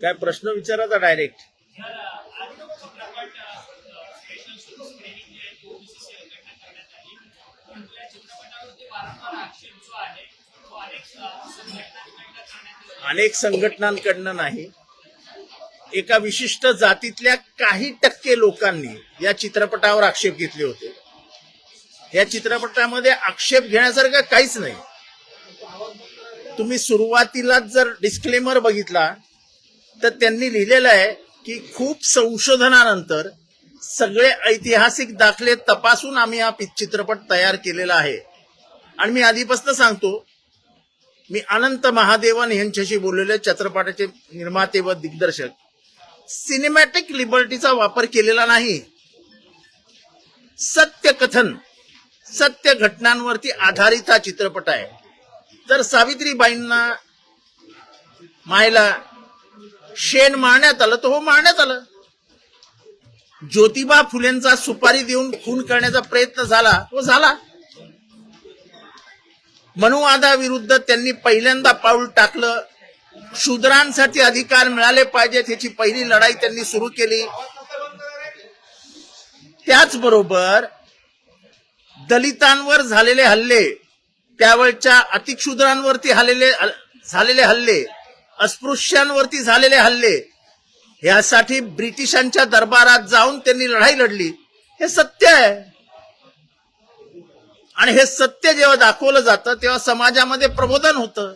काय प्रश्न विचारायचा डायरेक्ट अनेक संघटनांकडनं नाही. एका विशिष्ट जातीतल्या काही टक्के लोकांनी या चित्रपटावर आक्षेप घेतले होते. या चित्रपटामध्ये आक्षेप घेण्यासारखं काहीच नाही. तुम्ही सुरुवातीलाच जर डिस्क्लेमर बघितला तर त्यांनी लिहिलेलं आहे की खूप संशोधनानंतर सगळे ऐतिहासिक दाखले तपासून आम्ही हा चित्रपट तयार केलेला आहे. आणि मी आधीपासून सांगतो मी अनंत महादेवन यांच्याशी बोललेले चित्रपटाचे निर्माते व दिग्दर्शक. सिनेमॅटिक लिबर्टीचा वापर केलेला नाही. सत्य कथन सत्य घटनांवरती आधारित हा चित्रपट आहे. तर सावित्रीबाईंना मायला शेण मारण्यात आलं तर हो मारण्यात आलं. ज्योतिबा फुलेंचा सुपारी देऊन खून करण्याचा प्रयत्न झाला तो झाला. मनुवादाविरुद्ध त्यांनी पहिल्यांदा पाऊल टाकलं. शूद्रांसाठी अधिकार मिळाले पाहिजेत ह्याची पहिली लढाई त्यांनी सुरू केली. त्याचबरोबर दलितांवर झालेले हल्ले त्यावेळच्या अतिक्षुद्रांवरती हल्लेले झालेले हल्ले अस्पृश्यांवरती झालेले हल्ले यासाठी ब्रिटिशांच्या दरबारात जाऊन त्यांनी लढाई लढली. हे सत्य आहे. आणि हे सत्य जेव्हा दाखवलं जातं तेव्हा समाजामध्ये प्रबोधन होतं.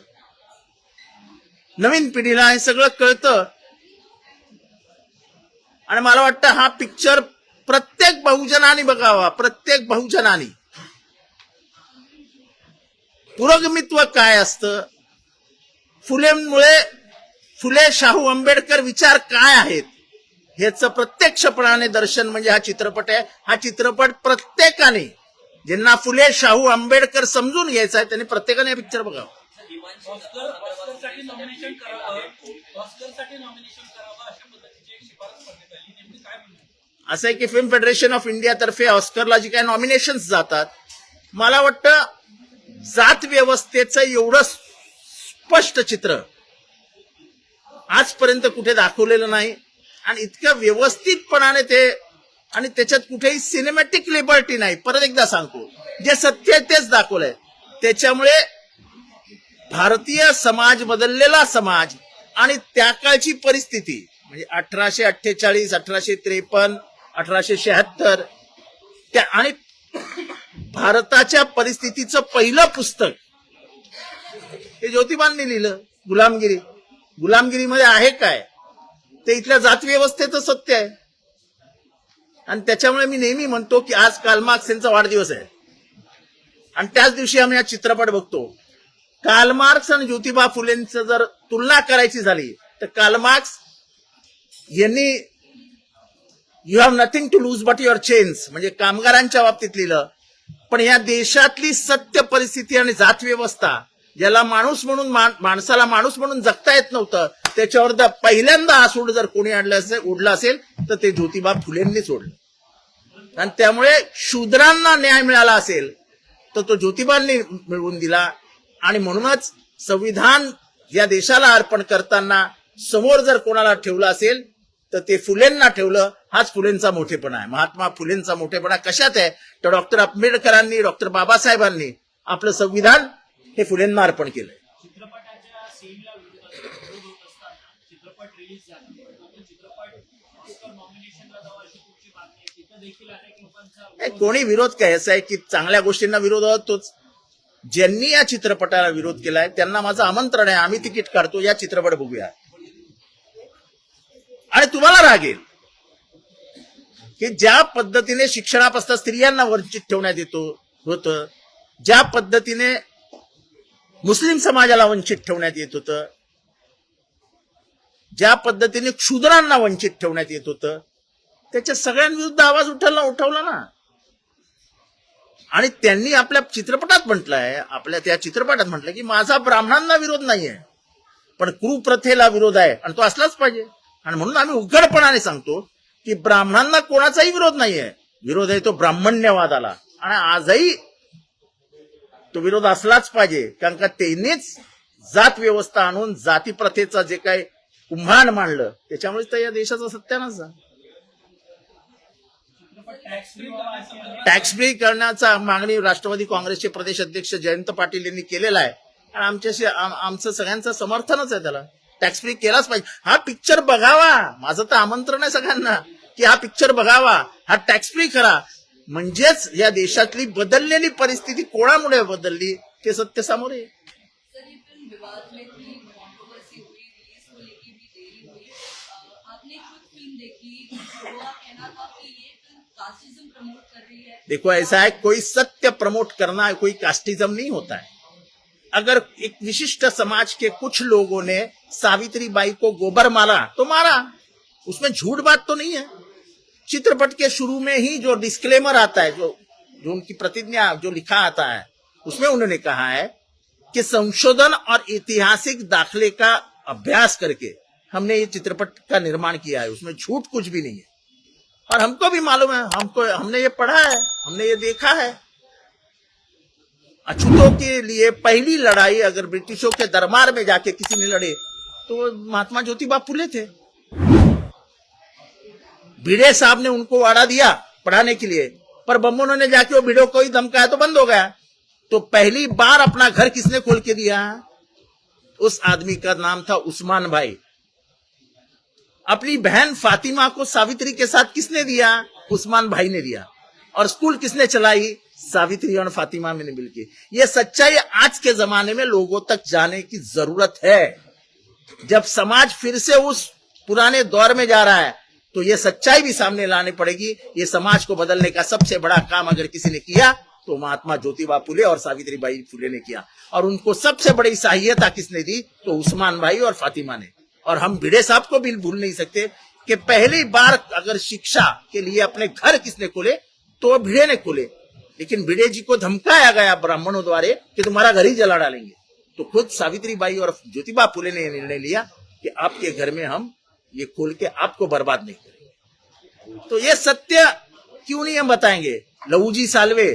नवीन पिढीला हे सगळं कळतं. आणि मला वाटतं हा पिक्चर प्रत्येक बहुजनाने बघावा प्रत्येक बहुजनाने. पुरोगमित्व काय असतं? फुलेंमुळे फुले शाहू आंबेडकर विचार काय आहेत? ह्याचं प्रत्यक्षपणाने दर्शन म्हणजे हा चित्रपट आहे. हा चित्रपट प्रत्येकाने ज्यांना फुले शाहू आंबेडकर समजून घ्यायचा आहे त्यांनी प्रत्येकाने हा पिक्चर बघावा. असं आहे की फिल्म फेडरेशन ऑफ इंडिया तर्फे ऑस्करला जी काही नॉमिनेशन्स जातात मला वाटतं जात व्यवस्थेचं एवढं स्पष्ट चित्र आजपर्यंत कुठे दाखवलेलं नाही. आणि इतक्या व्यवस्थितपणाने ते आणि त्याच्यात कुठेही सिनेमॅटिक लिबर्टी नाही. परत एकदा सांगतो. जे सत्य आहे तेच दाखवलंय. त्याच्यामुळे भारतीय समाज बदललेला समाज आणि त्या काळची परिस्थिती म्हणजे अठराशे अठ्ठेचाळीस अठराशे त्रेपन्न अठराशे शहात्तर त्या आणि भारताच्या परिस्थितीचं पहिलं पुस्तक. हे ज्योतिबांनी लिहिलं गुलामगिरी. गुलामगिरीमध्ये आहे काय? ते इथल्या जात व्यवस्थेचं सत्य आहे. आणि त्याच्यामुळे मी नेहमी म्हणतो की आज कालमार्क्स यांचा वाढदिवस आहे. आणि त्याच दिवशी आम्ही हा चित्रपट बघतो. कालमार्क्स आणि ज्योतिबा फुलेंचं जर तुलना करायची झाली तर कालमार्क्स यांनी you have nothing to lose but your chains म्हणजे कामगारांच्या बाबतीत लिहिलं. पण या देशातली सत्य परिस्थिती आणि जात व्यवस्था ज्याला माणूस म्हणून माणसाला माणूस म्हणून जगता येत नव्हतं त्याच्यावर पहिल्यांदा हा सूड जर कोणी आणलं असेल ओढला असेल तर ते ज्योतिबा फुलेंनीच ओढलं आणि त्यामुळे शूद्रांना न्याय मिळाला असेल तर तो ज्योतिबांनी मिळवून दिला. आणि म्हणूनच संविधान या देशाला अर्पण करताना समोर जर कोणाला ठेवलं असेल तर ते फुलेंना ठेवलं. हाच फुलेंचा मोठेपणा आहे. महात्मा फुलेंचा मोठेपणा कशात आहे? तर डॉक्टर आंबेडकरांनी डॉक्टर बाबासाहेबांनी आपलं संविधान हे फुलेंना अर्पण केलंय चित्रपटाच्या सीनला विरोध होत असताना चित्रपट रिलीज झाला. चित्रपट नॉमिनेशनला अशी आहे. तिथं देखील अनेक लोकांचा कोणी विरोध काय असा आहे की चांगल्या गोष्टींना विरोध होतोच ज्यांनी या चित्रपटाला विरोध केलाय त्यांना माझं आमंत्रण आहे. आम्ही तिकीट काढतो. या चित्रपट बघूया. आणि तुम्हाला रागेल की ज्या पद्धतीने शिक्षणापासून स्त्रियांना वंचित ठेवण्यात येतो होतं ज्या पद्धतीने मुस्लिम समाजाला वंचित ठेवण्यात येत होतं ज्या पद्धतीने क्षुद्रांना वंचित ठेवण्यात येत होतं त्याच्या सगळ्यांविरुद्ध आवाज उठवला उठवला ना. आणि त्यांनी आपल्या चित्रपटात म्हटलंय आपल्या त्या चित्रपटात म्हटलंय की माझा ब्राह्मणांना विरोध नाहीये पण कुप्रथेला विरोध आहे आणि तो असलाच पाहिजे. आणि म्हणून आम्ही उघडपणाने सांगतो की ब्राह्मणांना कोणाचाही विरोध नाहीये. विरोध आहे तो ब्राह्मण्यवादाला. आणि आजही तो विरोध असलाच पाहिजे कारण का त्यांनीच जात व्यवस्था आणून जाती प्रथेचा जे काही कुंभाण मांडलं. त्याच्यामुळे तर या देशाचा सत्यानाच टॅक्स फ्री करण्याचा मागणी राष्ट्रवादी काँग्रेसचे प्रदेश अध्यक्ष जयंत पाटील यांनी केलेला आहे. आणि आमच्याशी आमचं सगळ्यांचं समर्थनच आहे त्याला. टॅक्स फ्री केलाच पाहिजे. हा पिक्चर बघावा. माझं तर आमंत्रण आहे सगळ्यांना की हा पिक्चर बघावा. हा टॅक्स फ्री करा. म्हणजेच या देशातली बदललेली परिस्थिती कोणामुळे बदलली ते सत्य समोर आहे देखो, ऐसा है, कोई सत्य प्रमोट करना है कोई कास्टिज्म नहीं होता है। अगर एक विशिष्ट समाज के कुछ लोगों ने सावित्री बाई को गोबर मारा तो मारा। उसमें झूठ बात तो नहीं है। चित्रपट के शुरू में ही जो डिस्क्लेमर आता है, जो जो उनकी प्रतिज्ञा, जो लिखा आता है, उसमें उन्होंने कहा है कि संशोधन और ऐतिहासिक दाखले का अभ्यास करके हमने ये चित्रपट का निर्माण किया है, उसमें झूठ कुछ भी नहीं है। और हमको भी मालूम है, हमको, हमने ये पढ़ा है, हमने ये देखा है। अछूतों के लिए पहली लड़ाई अगर ब्रिटिशों के दरबार में जाके किसी ने लड़े तो महात्मा ज्योतिबा फुले थे। भिड़े साहब ने उनको वाड़ा दिया पढ़ाने के लिए, पर बम्बों ने जाके वो भिड़ो को ही धमकाया तो बंद हो गया। तो पहली बार अपना घर किसने खोल के दिया? उस आदमी का नाम था उस्मान भाई। अपनी बहन फातिमा को सावित्री के साथ किसने दिया? उस्मान भाई ने दिया। और स्कूल किसने चलाई? सावित्री और फातिमा में ने मिलके। ये सच्चाई आज के जमाने में लोगों तक जाने की ज़रूरत है। जब समाज फिर से उस पुराने दौर में जा रहा है तो ये सच्चाई भी सामने लानी पड़ेगी। ये समाज को बदलने का सबसे बड़ा काम अगर किसी ने किया तो महात्मा ज्योतिबा फुले और सावित्री बाई फुले ने किया। और उनको सबसे बड़ी सहायता किसने दी? तो उस्मान भाई और फातिमा ने। और हम भिड़े साहब को भी भूल नहीं सकते कि पहली बार अगर शिक्षा के लिए अपने घर किसने खोले तो भिड़े ने खोले। लेकिन भिड़े जी को धमकाया गया ब्राह्मणों द्वारा कि तुम्हारा घर ही जला डालेंगे। तो खुद सावित्री बाई और ज्योतिबा फुले ने निर्णय लिया कि आपके घर में हम ये खोल के आपको बर्बाद नहीं करेंगे। तो ये सत्य क्यों नहीं हम बताएँगे? लहूजी सालवे,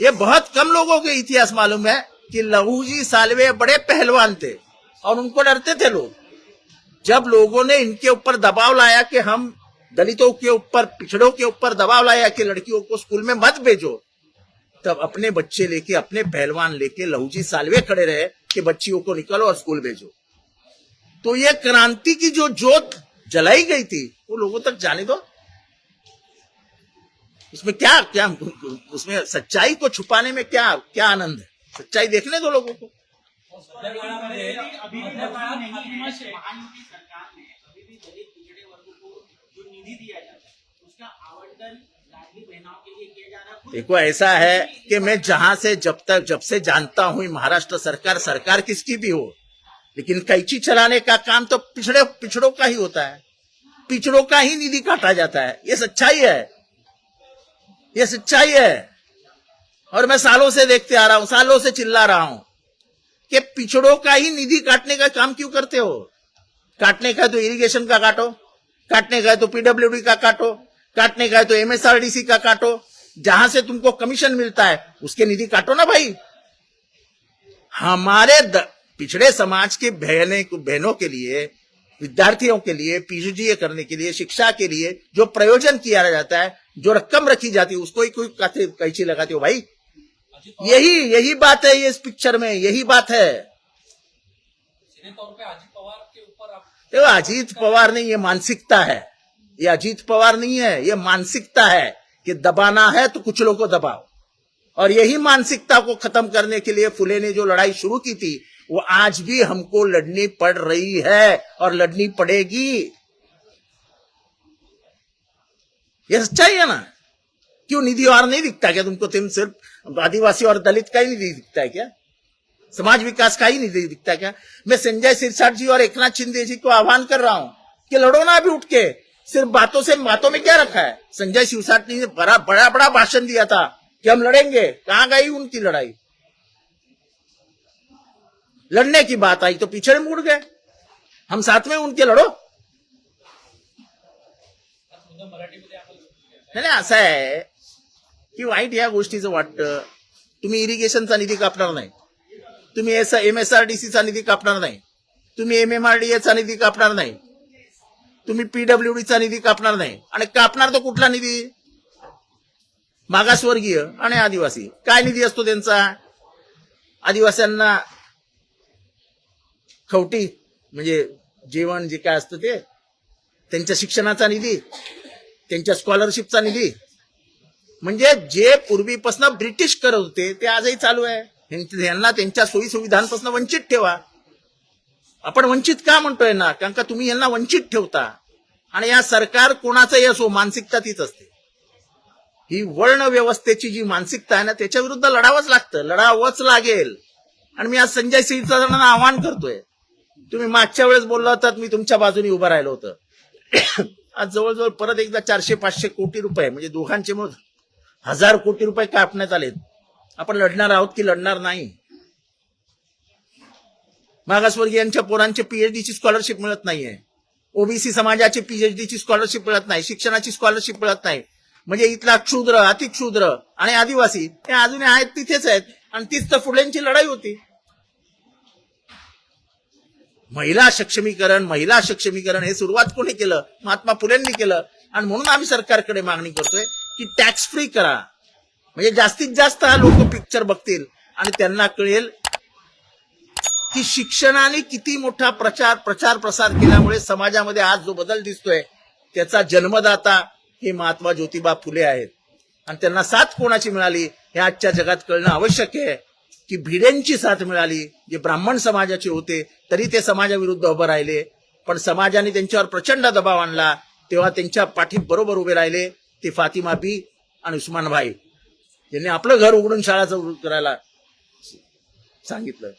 ये बहुत कम लोगों के इतिहास मालूम है कि लहूजी सालवे बड़े पहलवान थे और उनको डरते थे लोग। जब लोगों ने इनके ऊपर दबाव लाया कि हम दलितों के ऊपर, पिछड़ों के ऊपर दबाव लाया कि लड़कियों को स्कूल में मत भेजो, तब अपने बच्चे लेके, अपने पहलवान लेके लहूजी सालवे खड़े रहे कि बच्चियों को निकलो और स्कूल भेजो। तो ये क्रांति की जो जोत जलाई गई थी, वो लोगों तक जाने दो। उसमें क्या क्या, उसमें सच्चाई को छुपाने में क्या क्या आनंद है? सच्चाई देखने दो लोगों को अभी भी दबाव नहीं है महायुति सरकार ने अभी भी दलित पिछड़े वर्ग को जो निधि दिया जाता है उसका आवंटन लाडली बहनों के लिए किया जा रहा है खुद देखो, ऐसा है कि मैं जहाँ से, जब तक, जब से जानता हूँ, महाराष्ट्र सरकार सरकार किसकी भी हो, लेकिन कैची चलाने का काम तो पिछड़े, पिछड़ों का ही होता है। पिछड़ों का ही निधि काटा जाता है। ये सच्चाई है। ये सच्चाई है। और मैं सालों से देखते आ रहा हूँ, सालों से चिल्ला रहा हूँ कि पिछड़ों का ही निधि काटने का काम क्यों करते हो? काटने का है तो इरिगेशन का काटो, काटने का है तो पीडब्ल्यूडी का काटो, काटने का है तो एमएसआरडीसी का काटो जहाँ से तुमको कमीशन मिलता है, उसके निधि काटो ना भाई। हमारे पिछड़े समाज के बहने, बहनों के लिए, विद्यार्थियों के लिए पीजीडीए करने के लिए, शिक्षा के लिए, जो प्रयोजन किया जाता है, जो रकम रखी जाती है, उसको ही कोई कैची लगाते हो भाई। यही यही बात है ये इस पिक्चर में, यही बात है। देखो, अजीत पवार नहीं, ये मानसिकता है। ये अजीत पवार नहीं है, ये मानसिकता है। कि दबाना है तो कुछ लोगों को दबाओ। और यही मानसिकता को खत्म करने के लिए फुले ने जो लड़ाई शुरू की थी, वो आज भी हमको लड़नी पड़ रही है और लड़नी पड़ेगी। ये सच्चाई है ना? क्यों निधि और नहीं दिखता क्या तुमको? तुम सिर्फ़ आदिवासी और दलित का ही निधि दिखता है क्या? समाज विकास का ही निधि दिखता है क्या? मैं संजय सिरसाट जी और एकनाथ शिंदे जी को आह्वान कर रहा हूँ कि लड़ो ना अभी उठ के। सिर्फ बातों से बातों में क्या रखा है? संजय सिरसाट ने बड़ा बड़ा बड़ा भाषण दिया था कि हम लड़ेंगे। कहां गई उनकी लड़ाई? लड़ने की बात आई तो पीछे मुड़ गए। हम साथ में उनके लडो। है ना? नाही असं आहे की वाईट या गोष्टीचं वाटतं तुम्ही इरिगेशनचा निधी कापणार नाही। तुम्ही S M S R D सीचा निधी कापणार नाही। तुम्ही एम एम आर डी एचा निधी कापणार नाही। तुम्ही पीडब्ल्यूडीचा निधी कापणार नाही. आणि कापणार तो कुठला निधी? मागासवर्गीय आणि आदिवासी. काय निधी असतो त्यांचा? आदिवासींना खवटी म्हणजे जेवण जे काय असतं ते त्यांच्या शिक्षणाचा निधी त्यांच्या स्कॉलरशिपचा निधी. म्हणजे जे पूर्वीपासून ब्रिटिश करत होते ते आजही चालू आहे. यांना त्यांच्या सोयी सुविधांपासून वंचित ठेवा. आपण वंचित का म्हणतोय ना? कारण का तुम्ही यांना वंचित ठेवता. आणि या सरकार कोणाचंही असो मानसिकता तीच असते. ही वर्ण व्यवस्थेची जी मानसिकता आहे ना त्याच्या विरुद्ध लढावंच लागतं. लढावंच लागेल. आणि मी आज संजय सिंह आवाहन करतोय. तुम्ही मागच्या वेळेस बोलला होतात मी तुमच्या बाजूने उभं राहिलो होतं. आज जवळजवळ परत एकदा चारशे पाचशे कोटी रुपये म्हणजे दोघांचे मग हजार कोटी रुपये कापण्यात आलेत. आपण लढणार आहोत की लढणार नाही? मागासवर्गीयांच्या पोरांचे पीएचडीची स्कॉलरशिप मिळत नाहीये. ओबीसी समाजाची पीएचडीची स्कॉलरशिप मिळत नाही. शिक्षणाची स्कॉलरशिप मिळत नाही. म्हणजे इथला क्षुद्र अतिक्षुद्र आणि आदिवासी हे अजूनही आहेत तिथेच आहेत. आणि तीच तर फुल्यांची लढाई होती. महिला सक्षमीकरण महिला सक्षमीकरण हे सुरुवात कोणी केलं? महात्मा फुलेंनी केलं. आणि म्हणून आम्ही सरकारकडे मागणी करतोय की टॅक्स फ्री करा. म्हणजे जास्तीत जास्त लोक पिक्चर बघतील आणि त्यांना कळेल की शिक्षणाने किती मोठा प्रचार प्रचार प्रसार केल्यामुळे समाजामध्ये आज जो बदल दिसतोय त्याचा जन्मदाता हे महात्मा ज्योतिबा फुले आहेत. आणि त्यांना साथ कोणाची मिळाली हे आजच्या जगात कळणं आवश्यक आहे की भिडेंची साथ मिळाली जे ब्राह्मण समाजाचे होते तरी ते समाजाविरुद्ध उभं राहिले. पण समाजाने त्यांच्यावर प्रचंड दबाव आणला तेव्हा त्यांच्या पाठी बरोबर उभे राहिले ते फातिमा बी आणि उस्मान भाई यांनी आपलं घर उघडून शाळा चालू करायला सांगितलं.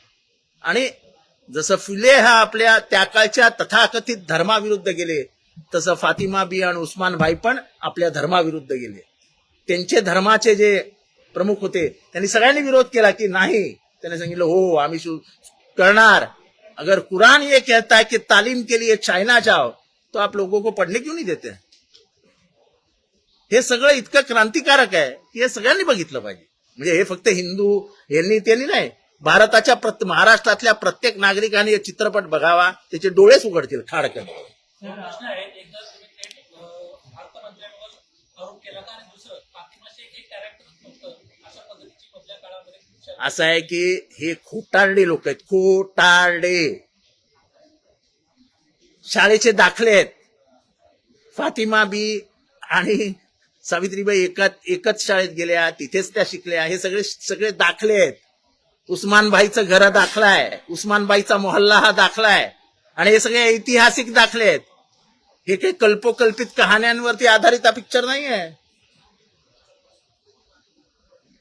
आणि जसं फुले हा आपल्या त्या काळच्या तथाकथित धर्माविरुद्ध गेले तसं फातिमा बी आणि उस्मान भाई पण आपल्या धर्माविरुद्ध गेले. त्यांचे धर्माचे जे प्रमुख होते त्यांनी सगळ्यांनी विरोध केला की नाही. त्याने सांगितलं हो आम्ही करणार. अगर कुरान ये कहता है कि तालीम के लिए चाइना जाओ तो आप लोगों को पढ़ने क्यों नहीं देते? हे सगळं इतकं क्रांतिकारक आहे की हे सगळ्यांनी बघितलं पाहिजे. म्हणजे हे फक्त हिंदू यांनी त्यांनी नाही. भारताच्या महाराष्ट्रातल्या प्रत्येक नागरिकाने हे चित्रपट बघावा त्याचे डोळेच उघडतील हे चर्चा असं आहे की हे खोटारडे लोक आहेत खोटारडे. शाळेचे दाखले आहेत. फातिमा बी आणि सावित्रीबाई एकच एकच शाळेत गेल्या तिथेच त्या शिकल्या हे सगळे सगळे दाखले आहेत. उस्मानबाईचं घर दाखला आहे उस्मानबाईचा मोहल्ला हा दाखला आहे आणि हे सगळे ऐतिहासिक दाखले आहेत. हे काही कल्पोकल्पित कहाण्यांवरती आधारित हा पिक्चर नाही आहे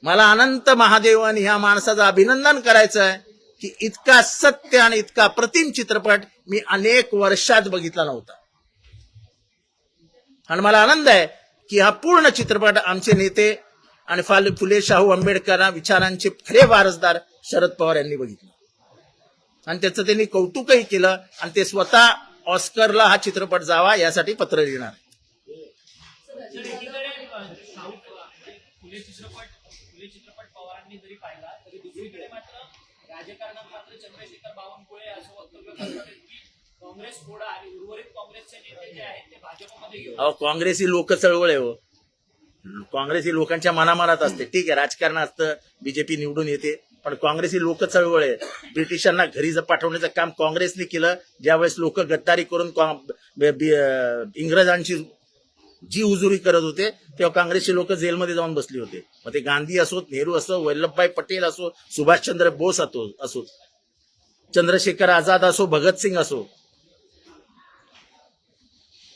मला अनंत महादेवन ह्या माणसाचं अभिनंदन करायचं आहे की इतका सत्य आणि इतका प्रतिम चित्रपट मी अनेक वर्षात बघितला नव्हता. आणि मला आनंद आहे की हा पूर्ण चित्रपट आमचे नेते आणि फाल फुले शाहू आंबेडकर विचारांचे खरे वारसदार शरद पवार यांनी बघितलं. आणि त्याचं त्यांनी कौतुकही केलं आणि ते स्वतः ऑस्करला हा चित्रपट जावा यासाठी पत्र लिहिणार काँग्रेस ही लोक चळवळ आहे हो. काँग्रेस ही लोकांच्या मनामनात असते. ठीक आहे राजकारण असतं बीजेपी निवडून येते पण काँग्रेस ही लोक चळवळ आहे. ब्रिटिशांना घरी पाठवण्याचं काम काँग्रेसने केलं ज्यावेळेस लोक गद्दारी करून इंग्रजांची जी उजुरी करत होते तेव्हा काँग्रेसचे लोक जेलमध्ये जाऊन बसले होते. मग ते गांधी असोत नेहरू असो वल्लभभाई पटेल असो सुभाषचंद्र बोस असो असो. चंद्रशेखर आझाद असो भगतसिंग असो.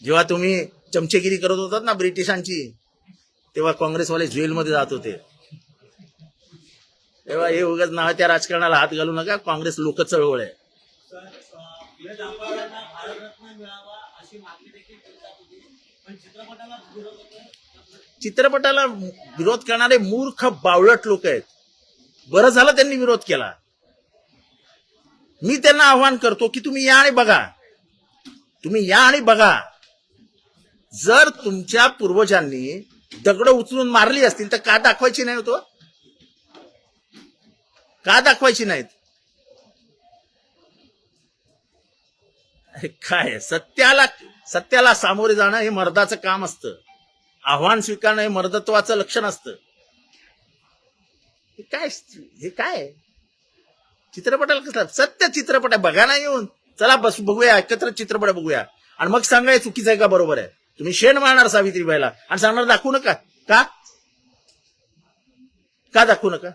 जेव्हा तुम्ही चमचेगिरी करत होतात ना ब्रिटिशांची तेव्हा काँग्रेसवाले जेलमध्ये जात होते. तेव्हा हे उगाच त्या राजकारणाला हात घालू नका काँग्रेस लोक चळवळ आहे. चित्रपटाला विरोध चित्रपटाला विरोध करणारे मूर्ख बावळट लोक आहेत. बरं झालं त्यांनी विरोध केला. मी त्यांना आव्हान करतो की तुम्ही या आणि बघा. तुम्ही या आणि बघा. जर तुमच्या पूर्वजांनी दगड उचलून मारली असतील तर का दाखवायची नाही होतो? का दाखवायची नाहीत? अरे काय सत्याला सत्याला सामोरे जाणं हे मर्दाचं काम असतं. आव्हान स्वीकारणं हे मर्दत्वाचं लक्षण असतं. हे काय हे काय? चित्रपटाला कसला? सत्य चित्रपट आहे. बघा ना येऊन. चला बस बघूया एकत्र चित्रपट बघूया. आणि मग सांगा चुकीचं आहे का? बरोबर आहे. तुम्ही शेण मारणार सावित्रीबाईला आणि सांगणार दाखवू नका. का? का दाखवू नका?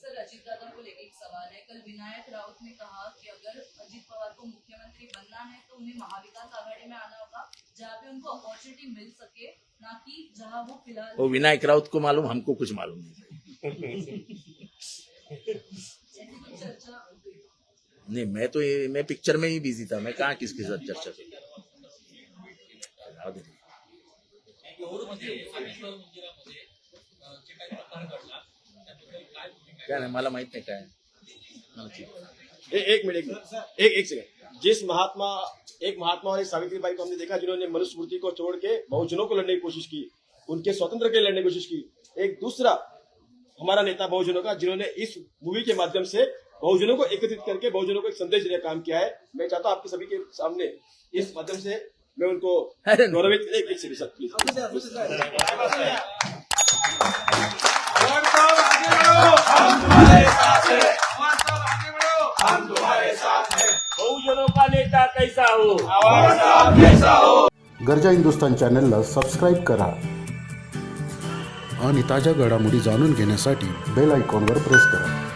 सर अजीत दादा को लेकर एक सवाल है कल विनायक राउत ने कहा कि अगर अजीत पवार को मुख्यमंत्री बनना है तो उन्हें महाविकास आघाड़ी में आना होगा जहाँ पे उनको अपॉर्चुनिटी मिल सके ना कि जहाँ वो फ़िलहाल वो विनायक राउत को मालूम हमको कुछ मालूम नहीं। नहीं मैं तो ये मैं पिक्चर में ही बिज़ी था। मैं कहा किसके साथ चर्चा करूँ? त्याबद्दल काय नाही मला माहित नाही काय. एक मिनट एक मिनट. एक एक सेकंड जिस महात्मा एक महात्मा और एक सावित्री बाई को हमने देखा जिन्होंने मनुस्मृति को छोड़ के बहुजनों को लड़ने की कोशिश की उनके स्वतंत्र के लिए लड़ने की कोशिश की। एक दूसरा हमारा नेता बहुजनों का जिन्होंने इस मूवी के माध्यम से बहुजनों को एकत्रित करके बहुजनों को एक संदेश देने का काम किया है। मैं चाहता हूँ आपके सभी के सामने इस माध्यम से मैं उनको गौरवित एक एक सेकंड सर प्लीज बहुजनों का नेता कैसा हो गरजा हिंदुस्तान चॅनलला सबस्क्राईब करा आणि ताज्या घडामोडी जाणून घेण्यासाठी बेल आयकॉनवर प्रेस करा.